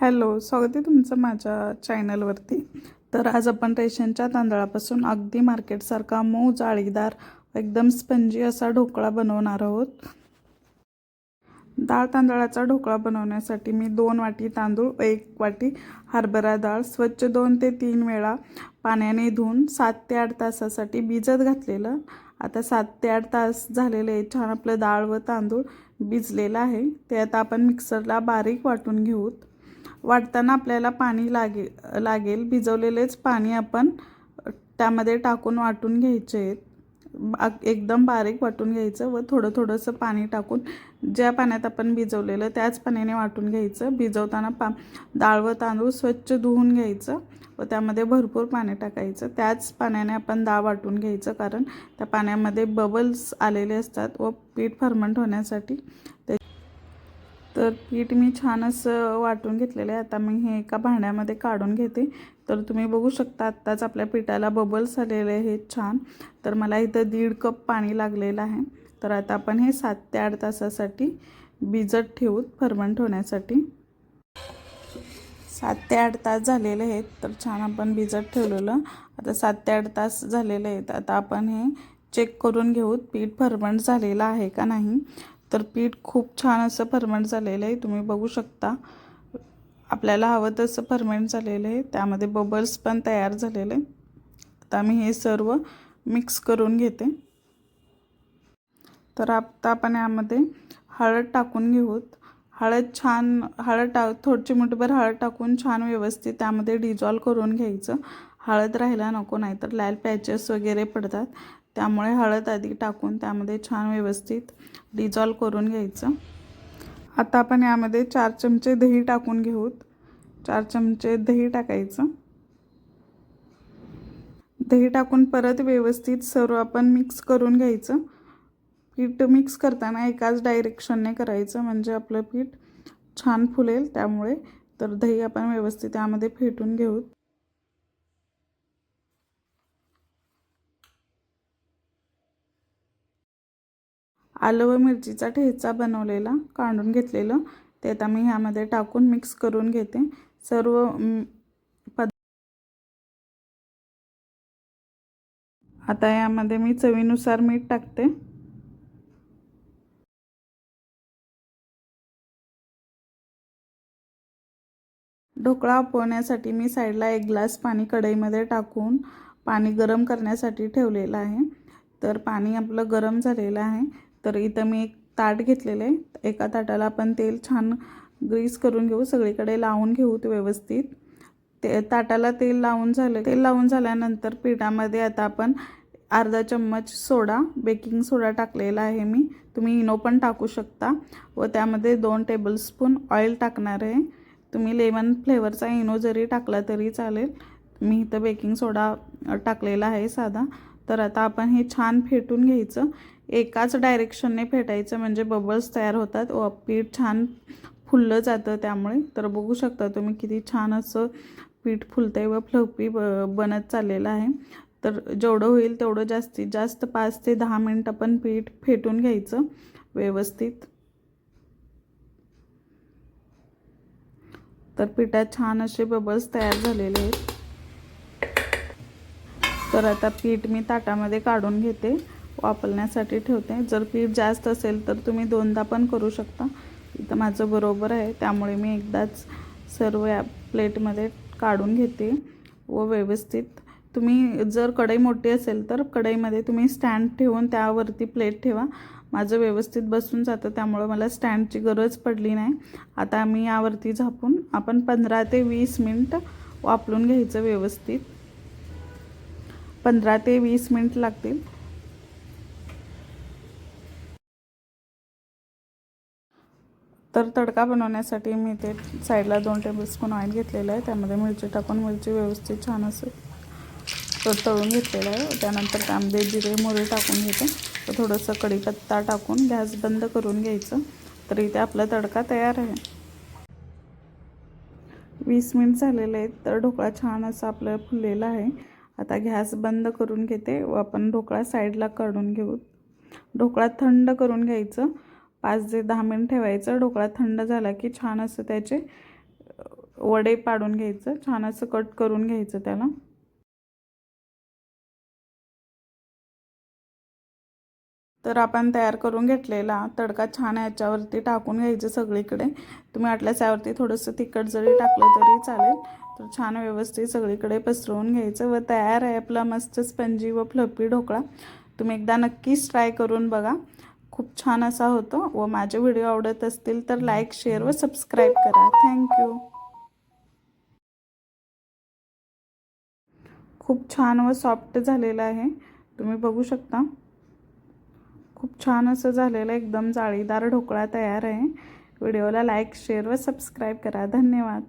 Hello स्वागत आहे तुमचं माझ्या चॅनलवरती. तर आज आपण रेशनच्या तांदळापासून अगदी मार्केटसारखा मऊ जाळीदार एकदम स्पंजी असा ढोकळा बनवणार आहोत. डाळ तांदळाचा ढोकळा बनवण्यासाठी मी दोन वाटी तांदूळ एक वाटी हरभरा डाळ स्वच्छ दोन ते तीन वेळा पाण्याने धुवून सात ते आठ तासासाठी भिजत घातलेलं. आता सात ते आठ तास झालेले आहे छान आपलं डाळ व तांदूळ भिजलेलं आहे. ते आता आपण मिक्सरला बारीक वाटून घेऊत. वाटताना आपल्याला पाणी लागे लागेल. भिजवलेलेच पाणी आपण त्यामध्ये टाकून वाटून घ्यायचे. एकदम बारीक वाटून घ्यायचं व थोडं थोडंसं पाणी टाकून ज्या पाण्यात आपण भिजवलेलं त्याच पाण्याने वाटून घ्यायचं. भिजवताना पा डाळ व तांदूळ स्वच्छ धुवून घ्यायचं व त्यामध्ये भरपूर पाणी टाकायचं. त्याच पाण्याने आपण डाळ वाटून घ्यायचं कारण त्या पाण्यामध्ये बबल्स आलेले असतात व पीठ फर्मंट होण्यासाठी तर पीठ मी छान असं वाटून घेतलेलं आहे. आता मी हे एका भांड्यामध्ये काढून घेते. तर तुम्ही बघू शकता आत्ताच आपल्या पिठाला बबल्स आलेले आहेत छान. तर मला इथं दीड कप पाणी लागलेलं आहे. तर आता आपण हे सात ते आठ तासासाठी भिजत ठेवूत फर्मंट होण्यासाठी. सात ते आठ तास झालेले आहेत तर छान आपण भिजत ठेवलेलं. आता सात ते आठ तास झालेले आहेत. आता आपण हे चेक करून घेऊत पीठ फर्मंट झालेलं आहे का नाही. तर पीठ खूप छान असं फर्मेंट झालेलं आहे. तुम्ही बघू शकता. आपल्याला हवं तसं फर्मेंट झालेलं आहे. त्यामध्ये बबल्स पण तयार झालेले आता मी हे सर्व मिक्स करून घेते. तर आता आपण यामध्ये हळद टाकून घेऊत हळद छान हळद टा थोडची मुठभर हळद टाकून छान व्यवस्थित त्यामध्ये डिझॉल्व करून घ्यायचं. हळद राहायला नको नाही तर लाल पॅचेस वगैरे पडतात. त्यामुळे हळद आधी टाकून त्यामध्ये छान व्यवस्थित डिझॉल्व करून घ्यायचं. आता आपण यामध्ये चार चमचे दही टाकून घेऊत. चार चमचे दही टाकायचं. दही टाकून परत व्यवस्थित सर्व आपण मिक्स करून घ्यायचं. पीठ मिक्स करताना एकाच डायरेक्शनने करायचं म्हणजे आपलं पीठ छान फुलेल त्यामुळे. तर दही आपण व्यवस्थित त्यामध्ये फेटून घेऊत. आलं व मिरचीचा ठेचा बनवलेला काढून घेतलेलं. ते आता मी ह्यामध्ये टाकून मिक्स करून घेते. सर्व पद आता यामध्ये मी चवीनुसार मीठ टाकते. ढोकळा आपवण्यासाठी मी साईडला एक ग्लास पाणी कढईमध्ये टाकून पाणी गरम करण्यासाठी ठेवलेलं आहे. तर पाणी आपलं गरम झालेलं आहे. तर इथं मी एक ताट घेतलेलं आहे. एका ताटाला आपण तेल छान ग्रीस करून घेऊ. सगळीकडे लावून घेऊ ते व्यवस्थित. ते ताटाला तेल लावून झालं. तेल लावून झाल्यानंतर पिठामध्ये आता आपण अर्धा चम्मच सोडा. बेकिंग सोडा टाकलेला आहे मी. तुम्ही इनो पण टाकू शकता. व त्यामध्ये दोन टेबलस्पून ऑइल टाकणार आहे. तुम्ही लेमन फ्लेवरचा इनो जरी टाकला तरी चालेल. मी इथं बेकिंग सोडा टाकलेला आहे साधा. तर आता आपण हे छान फेटून घ्यायचं. एकाच डायरेक्शनने फेटायचं म्हणजे बबल्स तयार होतात. व पीठ छान फुललं जातं त्यामुळे. तर बघू शकता तुम्ही किती छान असं पीठ फुलतंय व फ्लफी ब बनत चाललेलं आहे. तर जेवढं होईल तेवढं जास्तीत जास्त पाच ते दहा मिनटं आपण पीठ फेटून घ्यायचं व्यवस्थित. तर पिठात छान असे बबल्स तयार झालेले आहेत. तर आता पीठ मी ताटामध्ये काढून घेते. वापरण्यासाठी ठेवते. जर पीठ जास्त असेल तर तुम्ही दोनदा पण करू शकता. इथं माझं बरोबर आहे. त्यामुळे मी एकदाच सर्व या प्लेटमध्ये काढून घेते व व्यवस्थित तुम्ही जर कढई मोठी असेल तर कढईमध्ये तुम्ही स्टँड ठेवून त्यावरती प्लेट ठेवा. माझं व्यवस्थित बसून जातं. त्यामुळं मला स्टँडची गरज पडली नाही. आता मी यावरती झापून आपण पंधरा ते वीस मिनट वापरून घ्यायचं व्यवस्थित. पंधरा ते वीस मिनिट लागतील. तर तडका बनवण्यासाठी मी ते साईडला दोन टेबलस्पून ऑइल घेतलेलं आहे. त्यामध्ये मिरची टाकून मिरची व्यवस्थित छान असं तळून घेतलेलं आहे. त्यानंतर त्यामध्ये जिरे मोरे टाकून घेते. तर थोडंसं कढीपत्ता टाकून गॅस बंद करून घ्यायचं. तर इथे आपला तडका तयार आहे. वीस मिनिट झालेले आहेत तर ढोकळा छान असा आपलं फुललेला आहे. आता गॅस बंद करून घेते. व आपण ढोकळा साईडला काढून घेऊ. ढोकळा थंड करून घ्यायचं. पाच ते दहा मिनिट ठेवायचं. ढोकळा थंड झाला की छान असं त्याचे वडे पाडून घ्यायचं. छान असं कट करून घ्यायचं त्याला. तर आपण तयार करून घेतलेला तडका छान याच्यावरती टाकून घ्यायचं सगळीकडे. तुम्ही वाटल्यास यावरती थोडंसं तिखट जरी टाकलं तरी चालेल. तर छान व्यवस्थित सगळीकडे पसरवून घ्यायचं व तयार आहे आपला मस्त स्पंजी व फ्लपी ढोकळा. तुम्ही एकदा नक्कीच ट्राय करून बघा. खूप छान असा होतो. व माझे व्हिडिओ आवडत असतील तर लाईक शेअर व सबस्क्राईब करा. थँक्यू खूप छान व सॉफ्ट झालेलं आहे. तुम्ही बघू शकता. खूप छान असं झालेलं एकदम जाळीदार ढोकळा तयार आहे. व्हिडिओला लाईक शेअर व सबस्क्राईब करा. धन्यवाद.